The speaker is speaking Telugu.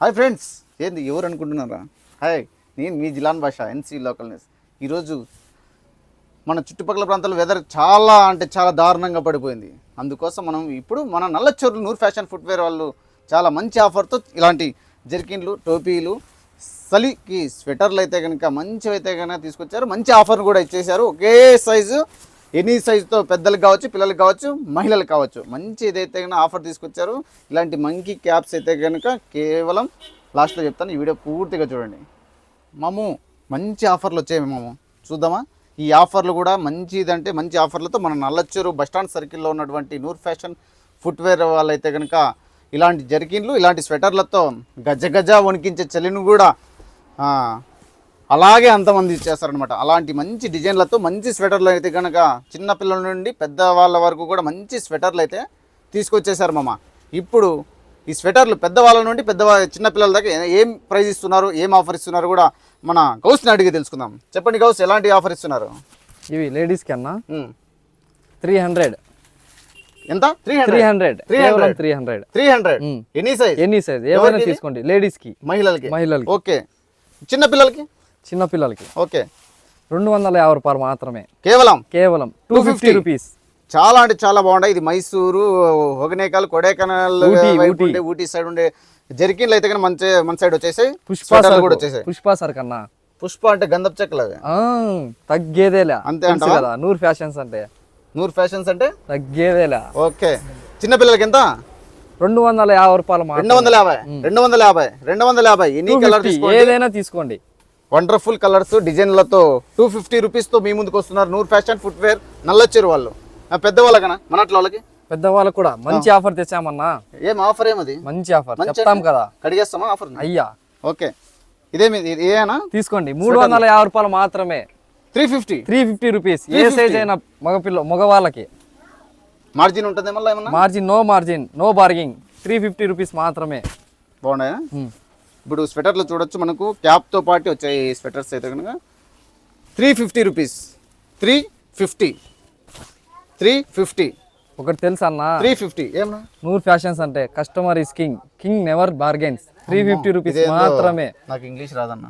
Hi friends. ఏంది ఎవరు అనుకుంటున్నారా? హాయ్ నేను మీ జిలాన్ భాష ఎన్సీ లోకల్ న్యూస్ ఈరోజు మన చుట్టుపక్కల ప్రాంతాల వెదర్ చాలా అంటే చాలా దారుణంగా పడిపోయింది. అందుకోసం మనం ఇప్పుడు మన నల్లచోర్లు నూర్ ఫ్యాషన్ ఫుట్వేర్ వాళ్ళు చాలా మంచి ఆఫర్తో ఇలాంటి జర్కిన్లు టోపీలు చలికి స్వెటర్లు అయితే కనుక మంచివి అయితే కనుక తీసుకొచ్చారు. మంచి ఆఫర్ కూడా ఇచ్చేశారు. ఒకే సైజు ఎనీ సైజుతో పెద్దలకు కావచ్చు పిల్లలకు కావచ్చు మహిళలకు కావచ్చు. మంచి ఏదైతే కనుక ఆఫర్ తీసుకొచ్చారు ఇలాంటి మంకీ క్యాప్స్ అయితే కనుక కేవలం లాస్ట్లో చెప్తాను. ఈ వీడియో పూర్తిగా చూడండి. మాము మంచి ఆఫర్లు వచ్చాయి మాము. చూద్దామా? ఈ ఆఫర్లు కూడా మంచిదంటే మంచి ఆఫర్లతో మన నల్లచ్చూరు బస్టాండ్ సర్కిల్లో ఉన్నటువంటి నూర్ ఫ్యాషన్ ఫుట్వేర్ వాళ్ళైతే కనుక ఇలాంటి జర్కిన్లు ఇలాంటి స్వెటర్లతో గజ గజ వణికించే చలిని కూడా అలాగే అంతమంది ఇచ్చేస్తారనమాట అలాంటి మంచి డిజైన్లతో మంచి స్వెటర్లు అయితే కనుక చిన్న పిల్లల నుండి పెద్ద వాళ్ళ వరకు కూడా మంచి స్వెటర్లు అయితే తీసుకొచ్చేసారు మామ. ఇప్పుడు ఈ స్వెటర్లు పెద్దవాళ్ళ నుండి పెద్ద చిన్న పిల్లల దాకా ఏ- ప్రైస్ ఇస్తున్నారు ఏం ఆఫర్ ఇస్తున్నారు కూడా మన గౌస్ని అడిగి తెలుసుకుందాం. చెప్పండి గౌస్ ఎలాంటి ఆఫర్ ఇస్తున్నారు? ఇవి లేడీస్ కన్నా ఉమ్. Three hundred. ఎంత? Three hundred? Three hundred. Three hundred. Three hundred. Any size any size ఏమైనా? తీసుకోండి. లేడీస్కి. మహిళలకి. మహిళలకి. ఓకే. చిన్న పిల్లలకి? చిన్న పిల్లలకి. ఓకే. రెండు వందల యాభై రూపాయలు మాత్రమే. కేవలం? కేవలం టూ 250 ఫిఫ్టీ రూపీస్ చాలా అంటే చాలా బాగుంటాయి. ఇది మైసూరు హొగనేకల్ కొడైకెనాల్ ఊటీ. ఉండే సైడ్ ఉండే. జర్కిన్లు అయితే కానీ మంచి మన సైడ్ వచ్చేసాయి. పుష్ప కూడా వచ్చేసాయి. పుష్ప సర్ కన్నా పుష్ప అంటే గంధపు చెక్కలు అవి. తగ్గేదేలే అంతే అంటావా? కదా నూరు ఫ్యాషన్స్ అంటే. నూరు ఫ్యాషన్స్ అంటే? తగ్గేదేలే ఓకే. చిన్న పిల్లలకి ఎంత? రెండు వందల యాభై రూపాయలు రెండు వందల యాభై. రెండు వందల యాభై. రెండు వందల యాభై. ఎన్ని కలర్ ఏదైనా తీసుకోండి. వండర్ఫుల్ కలర్స్ డిజైన్లతో టూ ఫిఫ్టీ రూపీస్తో మీ ముందుకు వస్తున్నారు నూరు ఫ్యాషన్ ఫుట్వేర్ నల్లొచ్చారు వాళ్ళు. పెద్దవాళ్ళకనా? మనట్ల వాళ్ళకి? పెద్దవాళ్ళకు కూడా మంచి ఆఫర్ తెచ్చామన్నా. ఏం ఆఫర్ ఏమది? మంచి ఆఫర్. చెప్తాం కదా. కడిగేస్తామా ఆఫర్ అయ్యా. ఓకే. ఇదేమి ఇది ఏనా? తీసుకోండి. మూడు వందల యాభై రూపాయలు మాత్రమే. Three fifty three fifty rupees. ఏ సైజ్ అయినా మగపిల్ల మగవాళ్ళకి. మార్జిన్ ఉంటుంది మళ్ళీ ఏమన్నా? Margin no margin no bargaining three fifty rupees మాత్రమే. బాగున్నాయా. ఇప్పుడు స్వెటర్లు చూడొచ్చు మనకు క్యాప్తో పాటు వచ్చాయి స్వెటర్స్ అయితే కనుక. Three fifty rupees. Three fifty. Three fifty. ఒకటి తెలుసా అన్న. Three fifty. ఏమన్నా? నూర్ ఫ్యాషన్స్ అంటే customer is king. King never bargains. Three fifty rupees మాత్రమే. నాకు ఇంగ్లీష్ రాదన్న.